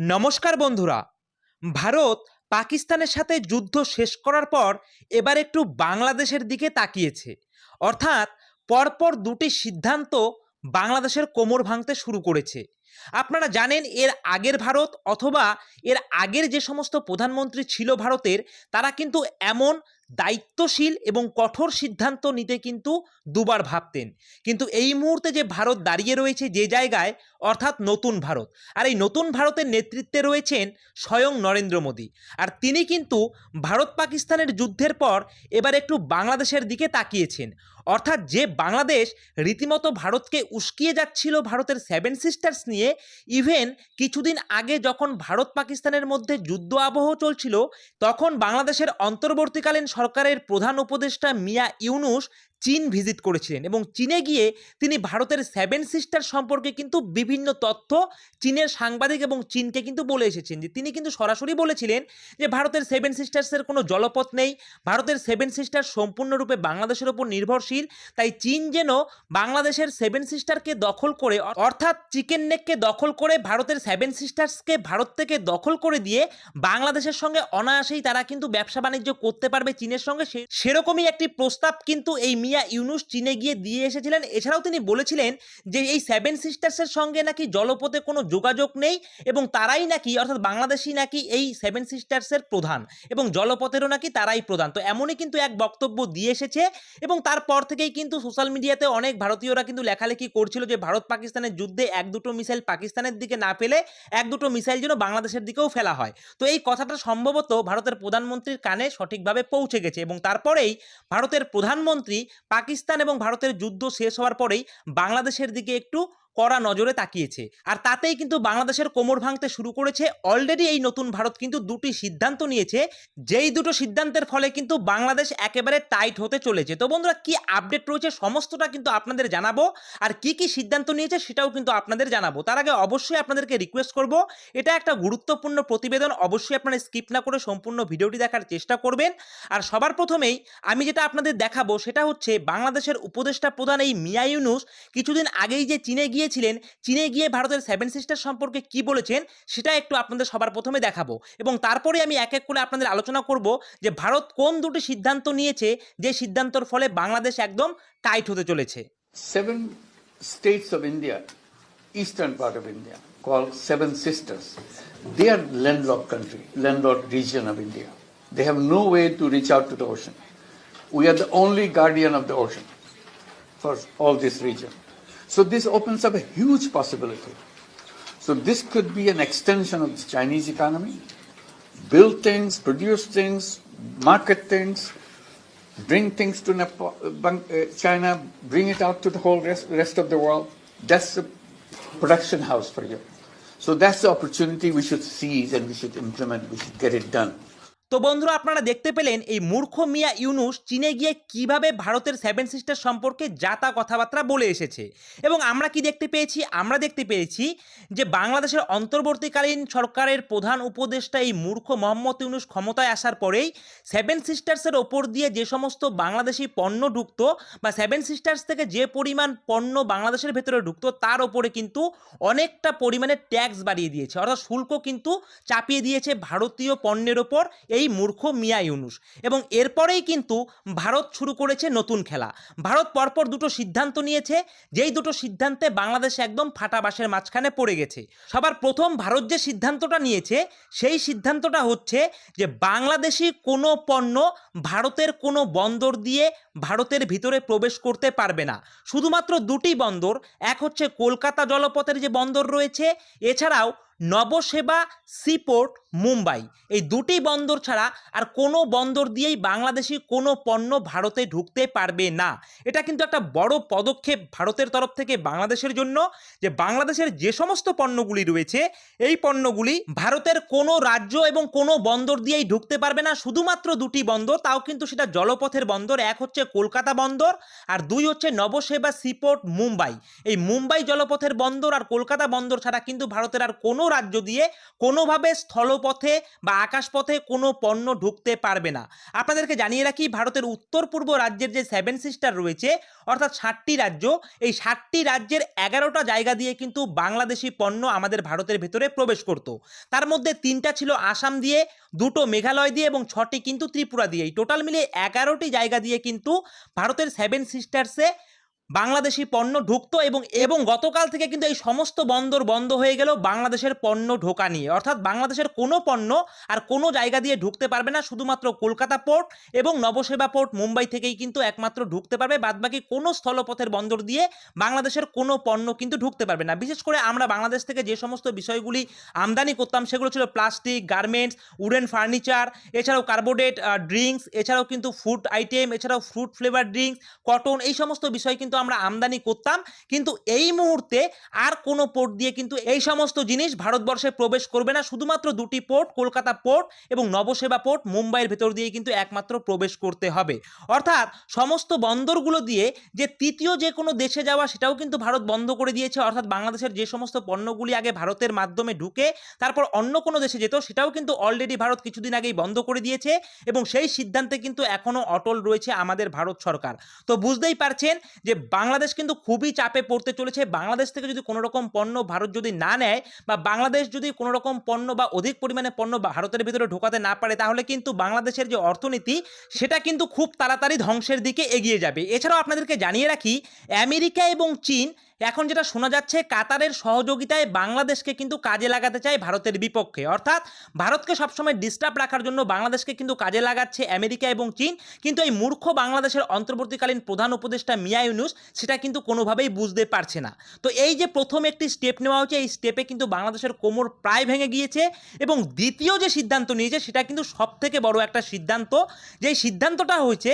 নমস্কার বন্ধুরা। ভারত পাকিস্তানের সাথে যুদ্ধ শেষ করার পর এবার একটু বাংলাদেশের দিকে তাকিয়েছে। অর্থাৎ পরপর দুটি সিদ্ধান্ত বাংলাদেশের কোমর ভাঙতে শুরু করেছে। আপনারা জানেন, এর আগের ভারত অথবা এর আগের যে সমস্ত প্রধানমন্ত্রী ছিল ভারতের, তারা কিন্তু এমন দায়িত্বশীল এবং কঠোর সিদ্ধান্ত নিতে কিন্তু দুবার ভাবতেন। কিন্তু এই মুহূর্তে যে ভারত দাঁড়িয়ে রয়েছে যে জায়গায়, অর্থাৎ নতুন ভারত, আর এই নতুন ভারতের নেতৃত্বে রয়েছেন স্বয়ং নরেন্দ্র মোদী। আর তিনি কিন্তু ভারত পাকিস্তানের যুদ্ধের পর এবার একটু বাংলাদেশের দিকে তাকিয়েছেন। অর্থাৎ যে বাংলাদেশ রীতিমতো ভারতকে উস্কিয়ে যাচ্ছিল ভারতের সেভেন সিস্টার্স নিয়ে ইভেন কিছুদিন আগে যখন ভারত পাকিস্তানের মধ্যে যুদ্ধ আবহ চলছিল, তখন বাংলাদেশের অন্তর্বর্তীকালীন সরকারের প্রধান উপদেষ্টা মিয়া ইউনুস চীন ভিজিট করেছিলেন এবং চীনে গিয়ে তিনি ভারতের সেভেন সিস্টার সম্পর্কে কিন্তু বিভিন্ন তথ্য চীনের সাংবাদিক এবং চীনকে কিন্তু বলে এসেছেন যে তিনি কিন্তু সরাসরি বলেছিলেন যে ভারতের সেভেন সিস্টার্সের কোনো জলপথ নেই, ভারতের সেভেন সিস্টার সম্পূর্ণরূপে বাংলাদেশের ওপর নির্ভরশীল, তাই চীন যেন বাংলাদেশের সেভেন সিস্টারকে দখল করে, অর্থাৎ চিকেন নেককে দখল করে ভারতের সেভেন সিস্টার্সকে ভারত থেকে দখল করে দিয়ে বাংলাদেশের সঙ্গে অনায়াসেই তারা কিন্তু ব্যবসা বাণিজ্য করতে পারবে চীনের সঙ্গে সেরকমই একটি প্রস্তাব কিন্তু এই মিয়া ইউনুস চীনে গিয়ে দিয়ে এসেছিলেন। এছাড়াও তিনি বলেছিলেন যে, এই সেভেন সিস্টার্সের সঙ্গে নাকি জলপথে কোনো যোগাযোগ নেই এবং তারাই নাকি, অর্থাৎ বাংলাদেশই নাকি এই সেভেন সিস্টার্সের প্রধান এবং জলপথেরও নাকি তারাই প্রধান। তো এমনই কিন্তু এক বক্তব্য দিয়ে এসেছে এবং তারপর থেকেই কিন্তু সোশ্যাল মিডিয়াতে অনেক ভারতীয়রা কিন্তু লেখালেখি করছিল যে, ভারত পাকিস্তানের যুদ্ধে এক দুটো মিসাইল পাকিস্তানের দিকে না ফেলে এক দুটো মিসাইল যেন বাংলাদেশের দিকেও ফেলা হয়। তো এই কথাটা সম্ভবত ভারতের প্রধানমন্ত্রীর কানে সঠিকভাবে পৌঁছে গেছে এবং তারপরেই ভারতের প্রধানমন্ত্রী পাকিস্তান এবং ভারতের যুদ্ধ শেষ হওয়ার পরেই বাংলাদেশের দিকে একটু কড়া নজরে তাকিয়েছে। আর তাতেই কিন্তু বাংলাদেশের কোমর ভাঙতে শুরু করেছে। অলরেডি এই নতুন ভারত কিন্তু দুটি সিদ্ধান্ত নিয়েছে। যেই দুটো সিদ্ধান্তের ফলে কিন্তু বাংলাদেশ একেবারে টাইট হতে চলেছে। তো বন্ধুরা, কি আপডেট রয়েছে সমস্তটা কিন্তু আপনাদের জানাব। আর কি কি সিদ্ধান্ত নিয়েছে সেটাও কিন্তু আপনাদের জানাব। তার আগে অবশ্যই আপনাদেরকে রিকোয়েস্ট করব, এটা একটা গুরুত্বপূর্ণ প্রতিবেদন। অবশ্যই আপনারা স্কিপ না করে সম্পূর্ণ ভিডিওটি দেখার চেষ্টা করবেন। আর সবার প্রথমেই আমি যেটা আপনাদের দেখাবো, সেটা হচ্ছে বাংলাদেশের উপদেষ্টা প্রধান এই মিয়া ইউনুস কিছুদিন আগেই যে চীনে গিয়েছিলেন, চীনে গিয়ে ভারতের সেভেন সিস্টার সম্পর্কে কি বলেছেন, সেটা একটু আপনাদের সবার প্রথমে দেখাবো। এবং তারপরে আমি এক এক করে আপনাদের আলোচনা করব যে ভারত কোন দুটি সিদ্ধান্ত নিয়েছে, যে সিদ্ধান্তর ফলে বাংলাদেশ একদম টাইট হতে চলেছে। Seven states of India eastern part of India call seven sisters they are land country land lock region of India they have no way to reach out to the ocean we are the only guardian of the ocean for all this reason So this opens up a huge possibility. So this could be an extension of the Chinese economy, build things, produce things, market things, bring things to Nepal, uh, uh, China, bring it out to the whole rest, rest of the world. That's the production house for you. So that's the opportunity we should seize and we should implement, we should get it done. তো বন্ধুরা, আপনারা দেখতে পেলেন এই মূর্খ মিয়া ইউনুস চীনে গিয়ে কীভাবে ভারতের সেভেন সিস্টার সম্পর্কে যাতা কথাবার্তা বলে এসেছে। এবং আমরা কি দেখতে পেয়েছি? আমরা দেখতে পেয়েছি যে বাংলাদেশের অন্তর্বর্তীকালীন সরকারের প্রধান উপদেষ্টা এই মূর্খ মোহাম্মদ ইউনুস ক্ষমতায় আসার পরেই সেভেন সিস্টার্সের ওপর দিয়ে যে সমস্ত বাংলাদেশি পণ্য ঢুকতো বা সেভেন সিস্টার্স থেকে যে পরিমাণ পণ্য বাংলাদেশের ভেতরে ঢুকতো, তার ওপরে কিন্তু অনেকটা পরিমাণে ট্যাক্স বাড়িয়ে দিয়েছে। অর্থাৎ শুল্ক কিন্তু চাপিয়ে দিয়েছে ভারতীয় পণ্যের ওপর। এই মূর্খ মিয়া ইউনুস। এবং এরপরেই কিন্তু ভারত শুরু করেছে নতুন খেলা। ভারত পরপর দুটো সিদ্ধান্ত নিয়েছে, যেই দুটো সিদ্ধান্তে বাংলাদেশ একদম ফাটা বাঁশের মাঝখানে পড়ে গেছে। সবার প্রথম ভারত যে সিদ্ধান্তটা নিয়েছে, সেই সিদ্ধান্তটা হচ্ছে যে বাংলাদেশি কোনো পণ্য ভারতের কোনো বন্দর দিয়ে ভারতের ভিতরে প্রবেশ করতে পারবে না। শুধুমাত্র দুটি বন্দর, এক হচ্ছে কলকাতা জলপথের যে বন্দর রয়েছে, এছাড়াও নবসেবা, সিপোর্ট, মুম্বাই। এই দুটি বন্দর ছাড়া আর কোনো বন্দর দিয়েই বাংলাদেশি কোনো পণ্য ভারতে ঢুকতে পারবে না। এটা কিন্তু একটা বড় পদক্ষেপ ভারতের তরফ থেকে বাংলাদেশের জন্য যে বাংলাদেশের যে সমস্ত পণ্যগুলি রয়েছে, এই পণ্যগুলি ভারতের কোনো রাজ্য এবং কোনো বন্দর দিয়েই ঢুকতে পারবে না। শুধুমাত্র দুটি বন্দর, তাও কিন্তু সেটা জলপথের বন্দর, এক হচ্ছে কলকাতা বন্দর আর দুই হচ্ছে নবসেবা, সিপোর্ট, মুম্বাই। এই মুম্বাই জলপথের বন্দর আর কলকাতা বন্দর ছাড়া কিন্তু ভারতের আর কোনো রাজ্য দিয়ে কোনোভাবে স্থলপথে বা আকাশপথে কোনো পণ্য ঢুকতে পারবে না। আপনাদেরকে জানিয়ে রাখি, ভারতের উত্তর পূর্ব রাজ্যের যে সেভেন সিস্টার রয়েছে, অর্থাৎ ষাটটি রাজ্য, এই ষাটটি রাজ্যের এগারোটা জায়গা দিয়ে কিন্তু বাংলাদেশি পণ্য আমাদের ভারতের ভেতরে প্রবেশ করত। তার মধ্যে তিনটা ছিল আসাম দিয়ে, দুটো মেঘালয় দিয়ে এবং ছটি কিন্তু ত্রিপুরা দিয়ে। এই টোটাল মিলিয়ে এগারোটি জায়গা দিয়ে কিন্তু ভারতের সেভেন সিস্টার্সে বাংলাদেশি পণ্য ঢুকতো এবং এবং গতকাল থেকে কিন্তু এই সমস্ত বন্দর বন্ধ হয়ে গেল বাংলাদেশের পণ্য ঢোকা নিয়ে। অর্থাৎ বাংলাদেশের কোনো পণ্য আর কোনো জায়গা দিয়ে ঢুকতে পারবে না, শুধুমাত্র কলকাতা পোর্ট এবং নবসেবা পোর্ট মুম্বাই থেকেই কিন্তু একমাত্র ঢুকতে পারবে। বাদবাকি কোনো স্থলপথের বন্দর দিয়ে বাংলাদেশের কোনো পণ্য কিন্তু ঢুকতে পারবে না। বিশেষ করে আমরা বাংলাদেশ থেকে যে সমস্ত বিষয়গুলি আমদানি করতাম, সেগুলো ছিল প্লাস্টিক, গার্মেন্টস, উডেন ফার্নিচার, এছাড়াও কার্বোডেট ড্রিঙ্কস, এছাড়াও কিন্তু ফুড আইটেম, এছাড়াও ফ্রুট ফ্লেভার ড্রিঙ্কস, কটন, এই সমস্ত বিষয় কিন্তু আমরা আমদানি করতাম, কিন্তু এই মুহূর্তে আর কোনো পোর্ট দিয়ে কিন্তু এই সমস্ত জিনিস ভারতবর্ষে প্রবেশ করবে না। শুধুমাত্র দুটি পোর্ট কলকাতা পোর্ট এবং নবসেবা পোর্ট মুম্বাইয়ের ভেতর দিয়ে কিন্তু একমাত্র প্রবেশ করতে হবে। অর্থাৎ সমস্ত বন্দরগুলো দিয়ে যে তৃতীয় যে কোনো দেশে যাওয়া, সেটাও কিন্তু ভারত বন্ধ করে দিয়েছে। অর্থাৎ বাংলাদেশের যে সমস্ত পণ্যগুলি আগে ভারতের মাধ্যমে ঢুকে তারপর অন্য কোনো দেশে যেত, সেটাও কিন্তু অলরেডি ভারত কিছুদিন আগেই বন্ধ করে দিয়েছে এবং সেই সিদ্ধান্তে কিন্তু এখনও অটল রয়েছে আমাদের ভারত সরকার। তো বুঝতেই পারছেন যে বাংলাদেশ কিন্তু খুবই চাপে পড়তে চলেছে। বাংলাদেশ থেকে যদি কোনো রকম পণ্য ভারত যদি না নেয় বা বাংলাদেশ যদি কোনো রকম পণ্য বা অধিক পরিমাণে পণ্য ভারতের ভিতরে ঢোকাতে না পারে, তাহলে কিন্তু বাংলাদেশের যে অর্থনীতি, সেটা কিন্তু খুব তাড়াতাড়ি ধ্বংসের দিকে এগিয়ে যাবে। এছাড়াও আপনাদেরকে জানিয়ে রাখি, আমেরিকা এবং চীন এখন যেটা শোনা যাচ্ছে, কাতারের সহযোগিতায় বাংলাদেশকে কিন্তু কাজে লাগাতে চায় ভারতের বিপক্ষে। অর্থাৎ ভারতকে সবসময় ডিস্টার্ব রাখার জন্য বাংলাদেশকে কিন্তু কাজে লাগাচ্ছে আমেরিকা এবং চীন। কিন্তু এই মূর্খ বাংলাদেশের অন্তর্বর্তীকালীন প্রধান উপদেষ্টা মিয়া ইউনুস সেটা কিন্তু কোনোভাবেই বুঝতে পারছে না। তো এই যে প্রথম একটি স্টেপ নেওয়া হচ্ছে এই স্টেপে কিন্তু বাংলাদেশের কোমর প্রায় ভেঙে গিয়েছে এবং দ্বিতীয় যে সিদ্ধান্ত নিয়েছে, সেটা কিন্তু সব থেকে বড় একটা সিদ্ধান্ত। যেই সিদ্ধান্তটা হয়েছে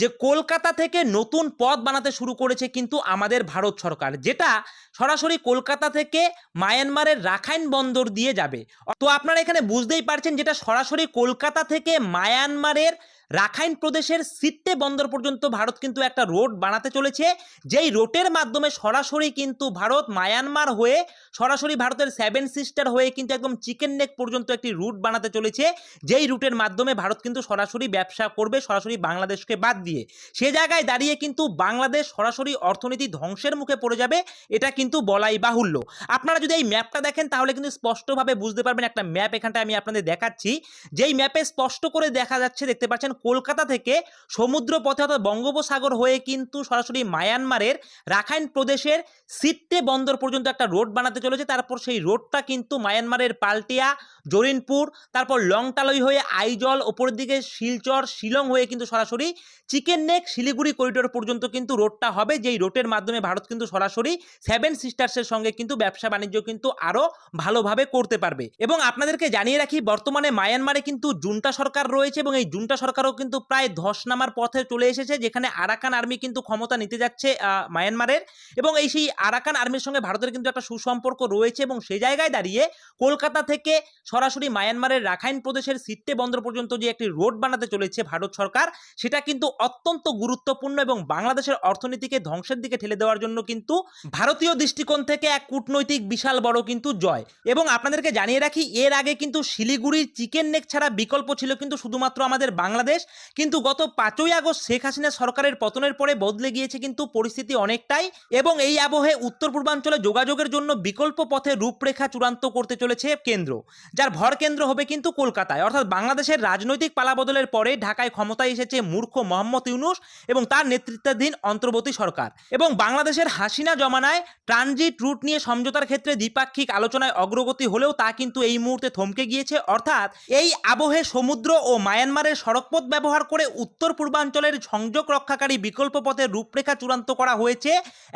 যে, কলকাতা থেকে নতুন পথ বানাতে শুরু করেছে কিন্তু আমাদের ভারত সরকার। যেটা সরাসরি কলকাতা থেকে মায়ানমারের রাখাইন বন্দর দিয়ে যাবে। তো আপনারা এখানে বুঝতেই পারছেন যেটা সরাসরি কলকাতা থেকে মায়ানমারের রাখাইন প্রদেশের সিট্টে বন্দর পর্যন্ত ভারত কিন্তু একটা রোড বানাতে চলেছে। যেই রোডের মাধ্যমে সরাসরি কিন্তু ভারত মায়ানমার হয়ে, সরাসরি ভারতের সেভেন সিস্টার হয়ে কিন্তু একদম চিকেন নেক পর্যন্ত একটি রুট বানাতে চলেছে। যেই রুটের মাধ্যমে ভারত কিন্তু সরাসরি ব্যবসা করবে, সরাসরি বাংলাদেশকে বাদ দিয়ে। সে জায়গায় দাঁড়িয়ে কিন্তু বাংলাদেশ সরাসরি অর্থনীতি ধ্বংসের মুখে পড়ে যাবে, এটা কিন্তু বলাই বাহুল্য। আপনারা যদি এই ম্যাপটা দেখেন, তাহলে কিন্তু স্পষ্টভাবে বুঝতে পারবেন একটা ম্যাপ এখানটা আমি আপনাদের দেখাচ্ছি। যেই ম্যাপে স্পষ্ট করে দেখা যাচ্ছে, দেখতে পাচ্ছেন কলকাতা থেকে সমুদ্র পথে অর্থাৎ বঙ্গোপসাগর হয়ে কিন্তু সরাসরি মায়ানমারের রাখাইন প্রদেশের সিট্টে বন্দর পর্যন্ত একটা রোড বানাতে চলেছে। তারপর সেই রোডটা কিন্তু মায়ানমারের পাল্টিয়া, জরিনপুর, তারপর লংটালই হয়ে আইজল, ওপরের দিকে শিলচর, শিলং হয়ে কিন্তু সরাসরি চিকেন নেক, শিলিগুড়ি করিডোর পর্যন্ত কিন্তু রোডটা হবে। যেই রোডের মাধ্যমে ভারত কিন্তু সরাসরি সেভেন সিস্টার্সের সঙ্গে কিন্তু ব্যবসা বাণিজ্য কিন্তু আরও ভালোভাবে করতে পারবে। এবং আপনাদেরকে জানিয়ে রাখি, বর্তমানে মায়ানমারে কিন্তু জুন্টা সরকার রয়েছে এবং এই জুন্টা সরকারও কিন্তু প্রায় ধস নামার পথে চলে এসেছে, যেখানে আরাকান আর্মি কিন্তু ক্ষমতা নিতে যাচ্ছে মায়ানমারের। এবং এই সেই আরাকান আর্মির সঙ্গে ভারতের কিন্তু একটা সুসম্পর্ক রয়েছে এবং সেই জায়গায় দাঁড়িয়ে কলকাতা থেকে সরাসরি মায়ানমারের রাখাইন প্রদেশের সিট্টে বন্দর পর্যন্ত যে একটি রোড বানাতে চলেছে ভারত সরকার, সেটা কিন্তু অত্যন্ত গুরুত্বপূর্ণ এবং বাংলাদেশের অর্থনীতিকে ধ্বংসের দিকে ঠেলে দেওয়ার জন্য কিন্তু ভারতীয় দৃষ্টিকোণ থেকে এক কূটনৈতিক বিশাল বড় কিন্তু জয়। এবং আপনাদেরকে জানিয়ে রাখি, এর আগে কিন্তু শিলিগুড়ির চিকেন নেক ছাড়া বিকল্প ছিল কিন্তু শুধুমাত্র আমাদের বাংলাদেশ কিন্তু গত পাঁচই আগস্ট শেখ হাসিনা সরকারের পতনের পরে বদলে গিয়েছে কিন্তু পরিস্থিতি অনেকটাই এবং এই আবহে উত্তর পূর্বাঞ্চলে যোগাযোগের জন্য বিকল্প পথে রূপরেখা চূড়ান্ত করতে চলেছে কেন্দ্র, যার ভর কেন্দ্র হবে কিন্তু কলকাতায়। অর্থাৎ বাংলাদেশের রাজনৈতিক পালাবদলের পরে ঢাকায় ক্ষমতায় এসেছে মূর্খ মোহাম্মদ ইউনুস এবং তার নেতৃত্বাধীন অন্তর্বর্তী সরকার এবং বাংলাদেশের হাসিনা জমানায় ট্রানজিট রুট নিয়ে সমঝোতার ক্ষেত্রে দ্বিপাক্ষিক আলোচনায় অগ্রগতি হলেও তা কিন্তু এই মুহূর্তে থমকে গিয়েছে। অর্থাৎ এই আবহে সমুদ্র ও মায়ানমারের সড়কপথ ব্যবহার করে উত্তর পূর্বাঞ্চলের সংযোগ রক্ষাকারী বিকল্প পথের রূপরেখা চূড়ান্ত করা হয়েছে।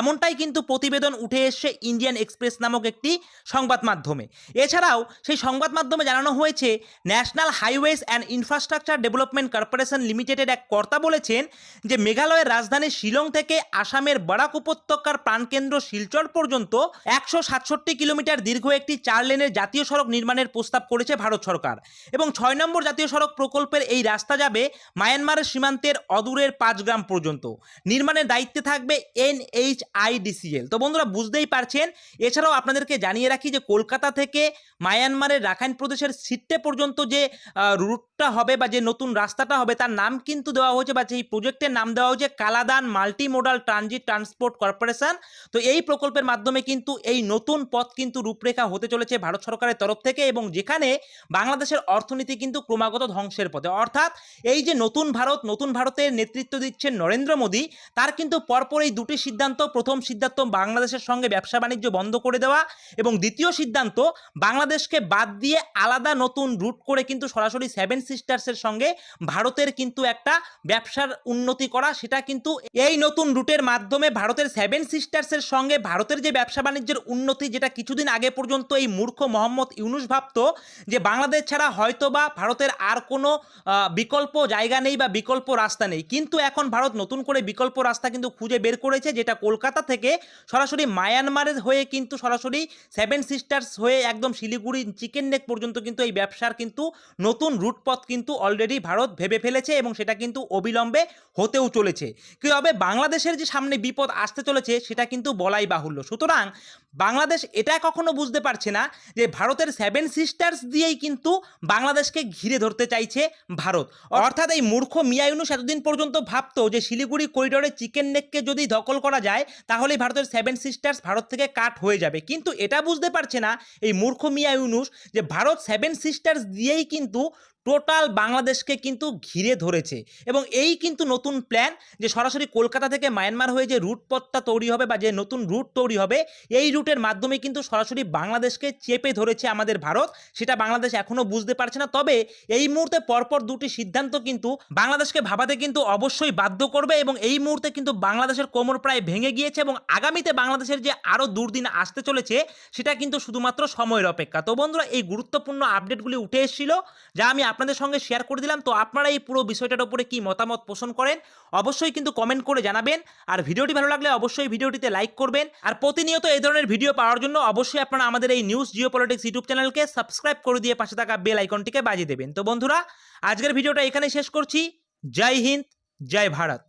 এমনটাই কিন্তু প্রতিবেদন উঠে এসছে ইন্ডিয়ান এক্সপ্রেস নামক একটি সংবাদ মাধ্যমে। এছাড়াও সেই সংবাদ মাধ্যমে জানানো হয়েছে, national highways and infrastructure development corporation লিমিটেডের এক কর্তা বলেছেন যে, মেঘালয়ের রাজধানী শিলং থেকে আসামের বরাক উপত্যকার প্রাণকেন্দ্র শিলচর পর্যন্ত একশো সাতষট্টি কিলোমিটার দীর্ঘ একটি চার লেনের জাতীয় সড়ক নির্মাণের প্রস্তাব করেছে ভারত সরকার। এবং ছয় নম্বর জাতীয় সড়ক প্রকল্পের এই রাস্তা যাবে যাবে মায়ানমারের সীমান্তের অদূরের পাঁচ গ্রাম পর্যন্ত। নির্মাণের দায়িত্বে থাকবে এনএইচআইডিসিএল তো বন্ধুরা, বুঝতেই পারছেন? এছাড়াও আপনাদেরকে জানিয়ে রাখি যে কলকাতা থেকে মায়ানমারের রাখাইন প্রদেশের সিট্টে পর্যন্ত যে রুটটা হবে বা যে নতুন রাস্তাটা হবে, তার নাম কিন্তু দেওয়া হয়েছে বা সেই প্রজেক্টের নাম দেওয়া হয়েছে Kaladan multi modal transit transport corporation. তো এই প্রকল্পের মাধ্যমে কিন্তু এই নতুন পথ কিন্তু রূপরেখা হতে চলেছে ভারত সরকারের তরফ থেকে এবং যেখানে বাংলাদেশের অর্থনীতি কিন্তু ক্রমাগত ধ্বংসের পথে। অর্থাৎ এই যে নতুন ভারত নতুন ভারতের নেতৃত্ব দিচ্ছেন নরেন্দ্র মোদী তার কিন্তু পরপর এই দুটি সিদ্ধান্ত প্রথম সিদ্ধান্ত বাংলাদেশের সঙ্গে ব্যবসা বাণিজ্য বন্ধ করে দেওয়া এবং দ্বিতীয় সিদ্ধান্ত বাংলাদেশকে বাদ দিয়ে আলাদা নতুন রুট করে কিন্তু সরাসরি সেভেন সিস্টার্সের সঙ্গে ভারতের কিন্তু একটা ব্যবসার উন্নতি করা সেটা কিন্তু এই নতুন রুটের মাধ্যমে ভারতের সেভেন সিস্টার্সের সঙ্গে ভারতের যে ব্যবসা বাণিজ্যের উন্নতি যেটা কিছুদিন আগে পর্যন্ত এই মূর্খ মোহাম্মদ ইউনুস ভাবতো যে বাংলাদেশ ছাড়া হয়তো বা ভারতের আর কোনো আহ, বিকল্প জায়গা নেই বা বিকল্প রাস্তা নেই। কিন্তু এখন ভারত নতুন করে বিকল্প রাস্তা কিন্তু খুঁজে বের করেছে, যেটা কলকাতা থেকে সরাসরি মায়ানমারের হয়ে কিন্তু সরাসরি সেভেন সিস্টার্স হয়ে একদম শিলিগুড়ি, চিকেন নেক পর্যন্ত কিন্তু এই ব্যবসার কিন্তু নতুন রুটপথ কিন্তু অলরেডি ভারত ভেবে ফেলেছে এবং সেটা কিন্তু অবিলম্বে হতেও চলেছে। হবে বাংলাদেশের যে সামনে বিপদ আসতে চলেছে, সেটা কিন্তু বলাই বাহুল্য। সুতরাং বাংলাদেশ এটা কখনো বুঝতে পারছে না যে ভারতের সেভেন সিস্টার্স দিয়েই কিন্তু বাংলাদেশকে ঘিরে ধরতে চাইছে ভারত। অর্থাৎ এই মূর্খ মিয়া ইউনুস এতদিন পর্যন্ত ভাবতো যে শিলিগুড়ি করিডোরে চিকেন নেককে যদি দখল করা যায়, তাহলেই ভারতের সেভেন সিস্টার্স ভারত থেকে কাট হয়ে যাবে। কিন্তু এটা বুঝতে পারছে না এই মূর্খ মিয়া ইউনুস যে ভারত সেভেন সিস্টার্স দিয়েই কিন্তু টোটাল বাংলাদেশকে কিন্তু ঘিরে ধরেছে। এবং এই কিন্তু নতুন প্ল্যান যে সরাসরি কলকাতা থেকে মায়ানমার হয়ে যে রুট পথটা তৈরি হবে বা যে নতুন রুট তৈরি হবে, এই রুটের মাধ্যমে কিন্তু সরাসরি বাংলাদেশকে চেপে ধরেছে আমাদের ভারত। সেটা বাংলাদেশ এখনও বুঝতে পারছে না। তবে এই মুহূর্তে পরপর দুটি সিদ্ধান্ত কিন্তু বাংলাদেশকে ভাবাতে কিন্তু অবশ্যই বাধ্য করবে এবং এই মুহূর্তে কিন্তু বাংলাদেশের কোমর প্রায় ভেঙে গিয়েছে এবং আগামীতে বাংলাদেশের যে আরও দুর্দিন আসতে চলেছে, সেটা কিন্তু শুধুমাত্র সময়ের অপেক্ষা। তো বন্ধুরা, এই গুরুত্বপূর্ণ আপডেটগুলি উঠে এসেছিল, যা আমি আপনাদের সঙ্গে শেয়ার করে দিলাম। তো আপনারা এই পুরো বিষয়টার উপরে কি মতামত পোষণ করেন, অবশ্যই কিন্তু কমেন্ট করে জানাবেন। আর ভিডিওটি ভালো লাগলে অবশ্যই ভিডিওটিতে লাইক করবেন। আর প্রতিনিয়ত এই ধরনের ভিডিও পাওয়ার জন্য অবশ্যই আপনারা আমাদের এই নিউজ জিও পলিটিক্স ইউটিউব চ্যানেলকে সাবস্ক্রাইব করে দিয়ে পাশে থাকা বেল আইকনটিকে বাজিয়ে দেবেন। তো বন্ধুরা, আজকের ভিডিওটা এখানে শেষ করছি। জয় হিন্দ, জয় ভারত।